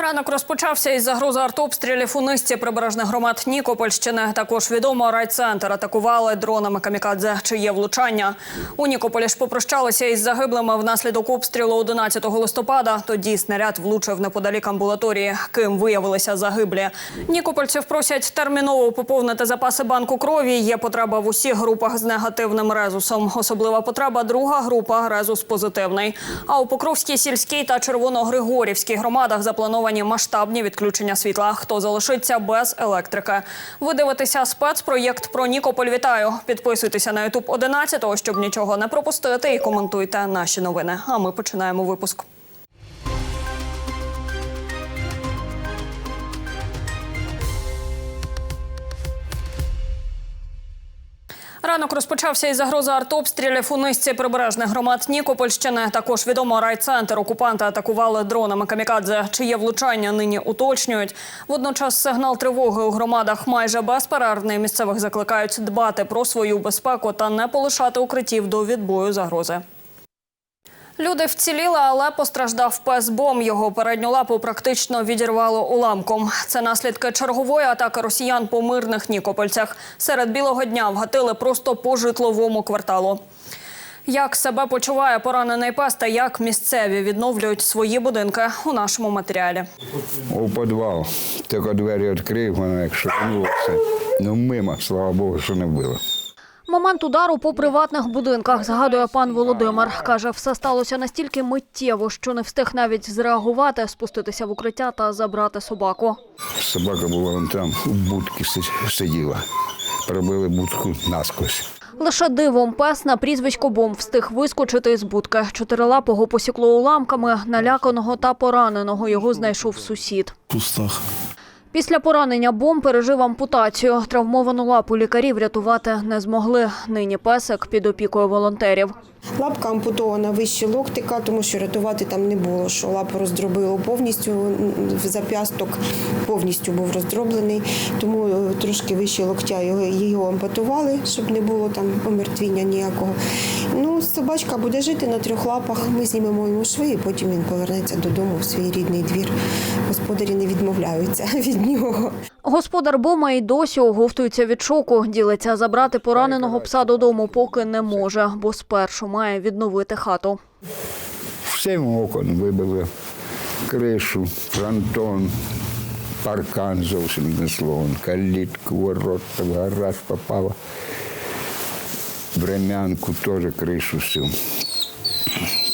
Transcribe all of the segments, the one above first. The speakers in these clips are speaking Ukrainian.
Ранок розпочався із загрози артобстрілів у низці прибережних громад Нікопольщини. Також відомо райцентр атакували дронами камікадзе, чи є влучання. У Нікополі ж попрощалися із загиблими внаслідок обстрілу 11 листопада. Тоді снаряд влучив неподалік амбулаторії. Ким виявилися загиблі. Нікопольців просять терміново поповнити запаси банку крові. Є потреба в усіх групах з негативним резусом. Особлива потреба друга група резус позитивний. А у Покровській сільській та Червоногригорівській громадах заплановані масштабні відключення світла. Хто залишиться без електрики? Ви дивитеся спецпроєкт про Нікополь. Вітаю. Підписуйтеся на Ютуб 11, щоб нічого не пропустити, і коментуйте наші новини. А ми починаємо випуск. Ранок розпочався із загрози артобстрілів у низці прибережних громад Нікопольщини. Також відомо райцентр окупанти атакували дронами камікадзе. Чиє влучання нині уточнюють. Водночас сигнал тривоги у громадах майже безперервний. Місцевих закликають дбати про свою безпеку та не полишати укриттів до відбою загрози. Люди вціліли, але постраждав пес бом. Його передню лапу практично відірвало уламком. Це наслідки чергової атаки росіян по мирних нікопольцях. Серед білого дня вгатили просто по житловому кварталу. Як себе почуває поранений пес та як місцеві відновлюють свої будинки у нашому матеріалі. У підвал. Тільки двері відкрив, воно як шукнулося. Ну, мимо, слава Богу, що не було. Момент удару по приватних будинках, згадує пан Володимир. Каже, все сталося настільки миттєво, що не встиг навіть зреагувати, спуститися в укриття та забрати собаку. Собака була вон там, у будці си- сиділа. Пробили будку наскось. Лише дивом пес на прізвисько Бом встиг вискочити з будки. Чотирилапого посікло уламками, наляканого та пораненого його знайшов сусід. кустах. Після поранення бомб пережив ампутацію. Травмовану лапу лікарі врятувати не змогли. Нині песик під опікою волонтерів. Лапка ампутована вище локтика, тому що рятувати там не було. Що лапу роздробило повністю, зап'ясток повністю був роздроблений, тому е, трошки вище локтя його, його ампутували, щоб не було там омертвіння ніякого. Ну, собачка буде жити на трьох лапах. Ми знімемо йому шви, і потім він повернеться додому в свій рідний двір. Господарі не відмовляються від нього. Господар Бома і досі оговтується від шоку. Ділиться забрати пораненого пса додому, поки не може, бо спершу має відновити хату. Всім окон вибили. Кришу, фронтон, паркан зовсім не словом, калітку, ворота, гараж попала. Времянку теж кришу всю.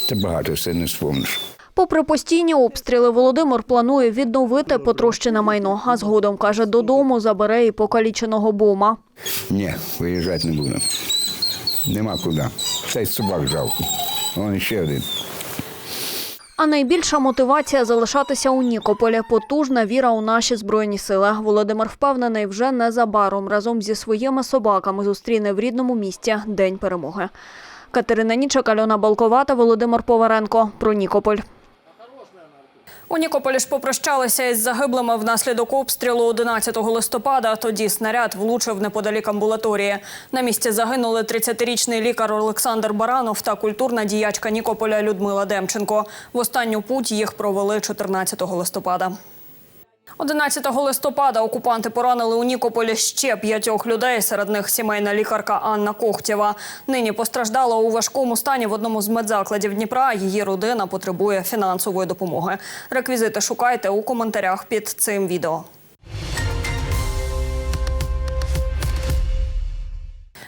Та багато все не спомниш. Попри постійні обстріли, Володимир планує відновити потрощене майно, а згодом, каже, додому забере і покаліченого Бома. Ні, виїжджати не буду. Нема куди. Та й собак жалко. Вон ще один. А найбільша мотивація залишатися у Нікополі – потужна віра у наші збройні сили. Володимир впевнений, вже незабаром разом зі своїми собаками зустріне в рідному місті День перемоги. Катерина Нічак, Альона Балковата, Володимир Поваренко. Про Нікополь. У Нікополі ж попрощалися із загиблими внаслідок обстрілу 11 листопада. Тоді снаряд влучив неподалік амбулаторії. На місці загинули 30-річний лікар Олександр Баранов та культурна діячка Нікополя Людмила Демченко. В останню путь їх провели 14 листопада. 11 листопада окупанти поранили у Нікополі ще п'ятьох людей. Серед них сімейна лікарка Анна Кохтєва. Нині постраждала у важкому стані в одному з медзакладів Дніпра. Її родина потребує фінансової допомоги. Реквізити шукайте у коментарях під цим відео.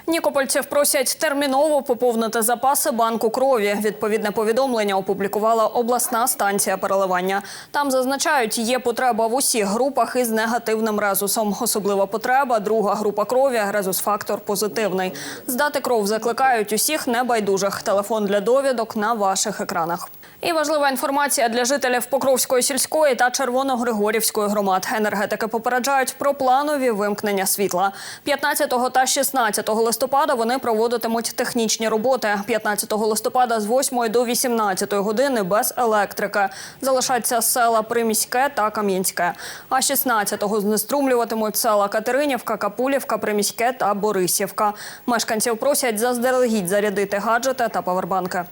Нікопольців просять терміново поповнити запаси банку крові. Відповідне повідомлення опублікувала обласна станція переливання. Там зазначають, є потреба в усіх групах із негативним резусом. Особлива потреба друга група крові резус-фактор позитивний. Здати кров закликають усіх небайдужих. Телефон для довідок на ваших екранах. І важлива інформація для жителів Покровської сільської та Червоногригорівської громад. Енергетики попереджають про планові вимкнення світла. 15 та 16 листопада вони проводитимуть технічні роботи. 15 листопада з 8 до 18 години без електрики. Залишаться села Приміське та Кам'янське. А 16-го знеструмлюватимуть села Катеринівка, Капулівка, Приміське та Борисівка. Мешканців просять заздалегідь зарядити гаджети та павербанки.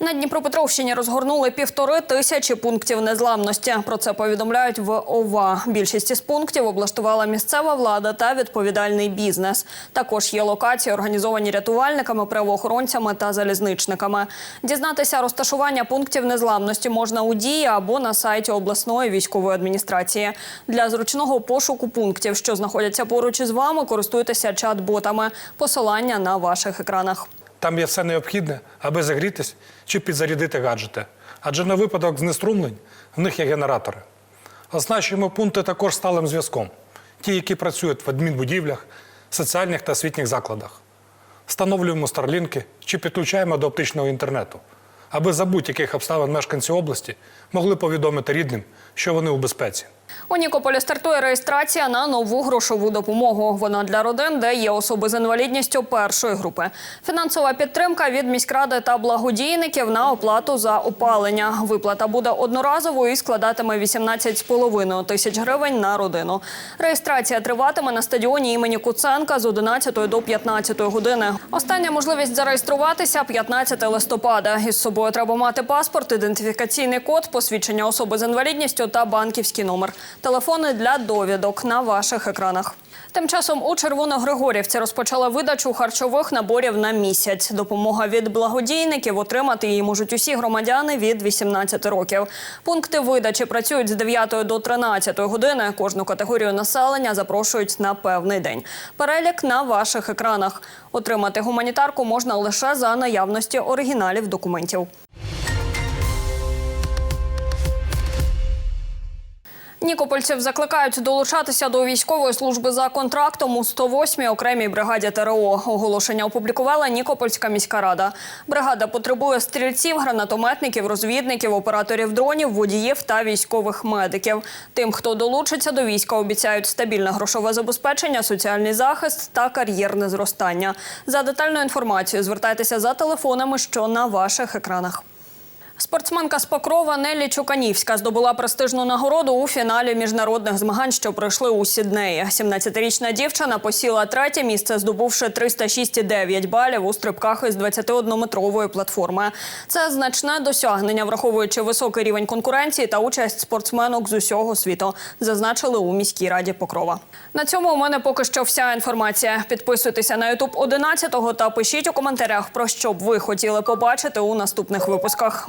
На Дніпропетровщині розгорнули півтори тисячі пунктів незламності. Про це повідомляють в ОВА. Більшість із пунктів облаштувала місцева влада та відповідальний бізнес. Також є локації, організовані рятувальниками, правоохоронцями та залізничниками. Дізнатися розташування пунктів незламності можна у дії або на сайті обласної військової адміністрації. Для зручного пошуку пунктів, що знаходяться поруч із вами, користуйтеся чат-ботами. Посилання на ваших екранах. Там є все необхідне, аби загрітись чи підзарядити гаджети. Адже на випадок знеструмлень в них є генератори. Оснащуємо пункти також сталим зв'язком. Ті, які працюють в адмінбудівлях, соціальних та освітніх закладах. Встановлюємо старлінки чи підключаємо до оптичного інтернету, аби за будь-яких обставин мешканці області могли повідомити рідним, що вони у безпеці. У Нікополі стартує реєстрація на нову грошову допомогу. Вона для родин, де є особи з інвалідністю першої групи. Фінансова підтримка від міськради та благодійників на оплату за опалення. Виплата буде одноразовою і складатиме 18,5 тисяч гривень на родину. Реєстрація триватиме на стадіоні імені Куценка з 11 до 15 години. Остання можливість зареєструватися 15 листопада. Із собою треба мати паспорт, ідентифікаційний код, посвідчення особи з інвалідністю та банківський номер. Телефони для довідок на ваших екранах. Тим часом у Червоногригорівці розпочали видачу харчових наборів на місяць. Допомога від благодійників отримати її можуть усі громадяни від 18 років. Пункти видачі працюють з 9 до 13 години. Кожну категорію населення запрошують на певний день. Перелік на ваших екранах. Отримати гуманітарку можна лише за наявності оригіналів документів. Нікопольців закликають долучатися до військової служби за контрактом у 108-й окремій бригаді ТРО. Оголошення опублікувала Нікопольська міська рада. Бригада потребує стрільців, гранатометників, розвідників, операторів дронів, водіїв та військових медиків. Тим, хто долучиться до війська, обіцяють стабільне грошове забезпечення, соціальний захист та кар'єрне зростання. За детальною інформацією звертайтеся за телефонами, що на ваших екранах. Спортсменка з Покрова Неллі Чуканівська здобула престижну нагороду у фіналі міжнародних змагань, що пройшли у Сіднеї. 17-річна дівчина посіла третє місце, здобувши 306,9 балів у стрибках із 21-метрової платформи. Це значне досягнення, враховуючи високий рівень конкуренції та участь спортсменок з усього світу, зазначили у міській раді Покрова. На цьому у мене поки що вся інформація. Підписуйтеся на Ютуб 11 та пишіть у коментарях про що б ви хотіли побачити у наступних випусках.